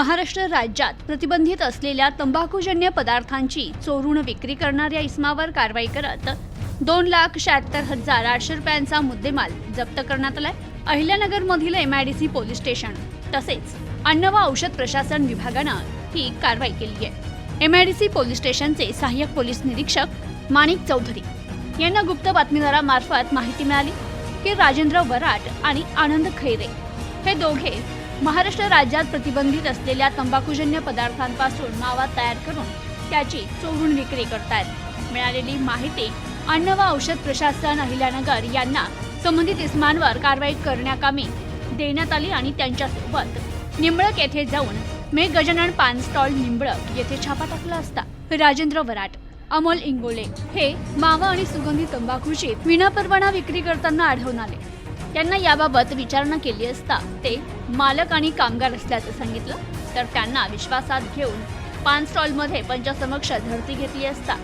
महाराष्ट्र राज्यात प्रतिबंधित असलेल्या तंबाखूजन्य पदार्थांची चोरून विक्री करणाऱ्या इसमावर कारवाई करत दोन लाख शहात्तर हजार आठशे रुपयांचा मुद्देमाल जप्त करण्यात आलाय. अहिल्यानगरमधील एमआयडीसी पोलीस स्टेशन तसेच अन्न व औषध प्रशासन विभागानं ही कारवाई केली आहे. एमआयडीसी पोलीस स्टेशनचे सहाय्यक पोलीस निरीक्षक माणिक चौधरी यांना गुप्त बातमीदारामार्फत माहिती मिळाली की राजेंद्र वराट आणि आनंद खैरे हे दोघे महाराष्ट्र राज्यात प्रतिबंधित असलेल्या तंबाखूजन्य पदार्थांपासून मावा तयार करून त्याची चोरून विक्री करतायत. मिळालेली माहिती अन्न व औषध प्रशासन अहिल्यानगर यांना संबंधित इस्मांवर कारवाई करण्याकामी देण्यात आली आणि त्यांच्यासोबत निंबळक येथे जाऊन मे गजानन पान स्टॉल निंबळक येथे छापा टाकला असता. राजेंद्र वराट अमोल इंगोले हे मावा आणि सुगंधी तंबाखूची विनापरवाना विक्री करताना आढळून आले. त्यांना याबाबत विचारणा केली असता ते मालक आणि कामगार असल्याचं सांगितलं. तर त्यांना विश्वासात घेऊन पान स्टॉलमध्ये पंचासमक्ष झडती घेतली असता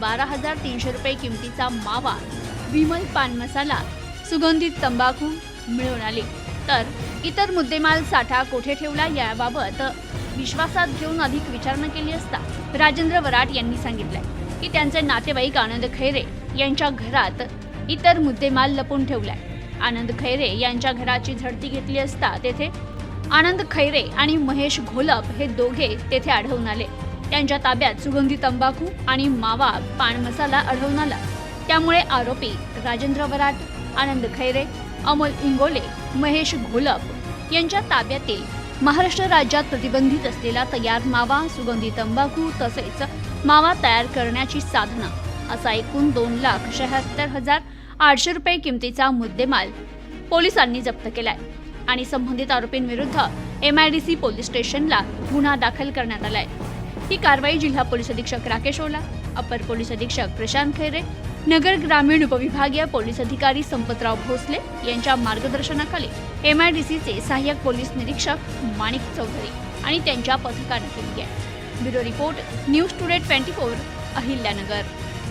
बारा हजार तीनशे रुपये किमतीचा मावा विमल पान मसाला सुगंधित तंबाखू मिळून आले. तर इतर मुद्देमाल साठा कोठे ठेवला याबाबत विश्वासात घेऊन अधिक विचारणा केली असता राजेंद्र वराट यांनी सांगितलंय की त्यांचे नातेवाईक आनंद खैरे यांच्या घरात इतर मुद्देमाल लपून ठेवलाय. आनंद खैरे यांच्या घराची झडती घेतली असता तेथे आनंद खैरे आणि महेश घोलप हे दोघे तेथे आढळून आले. त्यांच्या ताब्यात सुगंधी तंबाखू आणि मावा पान मसाला आढळून आला. त्यामुळे आरोपी राजेंद्र वराट आनंद खैरे अमोल इंगोले महेश घोलप यांच्या ताब्यातील महाराष्ट्र राज्यात प्रतिबंधित असलेला तयार मावा सुगंधी तंबाखू तसेच मावा तयार करण्याची साधनं असा एकूण दोन लाख शहात्तर हजार आठशे रुपये किमतीचा मुद्देमाल पोलिसांनी जप्त केलाय. आणि संबंधित आरोपींविरुद्ध एमआयडीसी पोलीस स्टेशनला गुन्हा दाखल करण्यात आलाय. ही कारवाई जिल्हा पोलीस अधीक्षक राकेश ओला अपर पोलीस अधीक्षक प्रशांत खैरे नगर ग्रामीण उपविभागीय पोलीस अधिकारी संपतराव भोसले यांच्या मार्गदर्शनाखाली एमआयडीसीचे सहाय्यक पोलीस निरीक्षक माणिक चौधरी आणि त्यांच्या पथकानं केली आहे. Bureau report news today twenty four Ahilyanagar.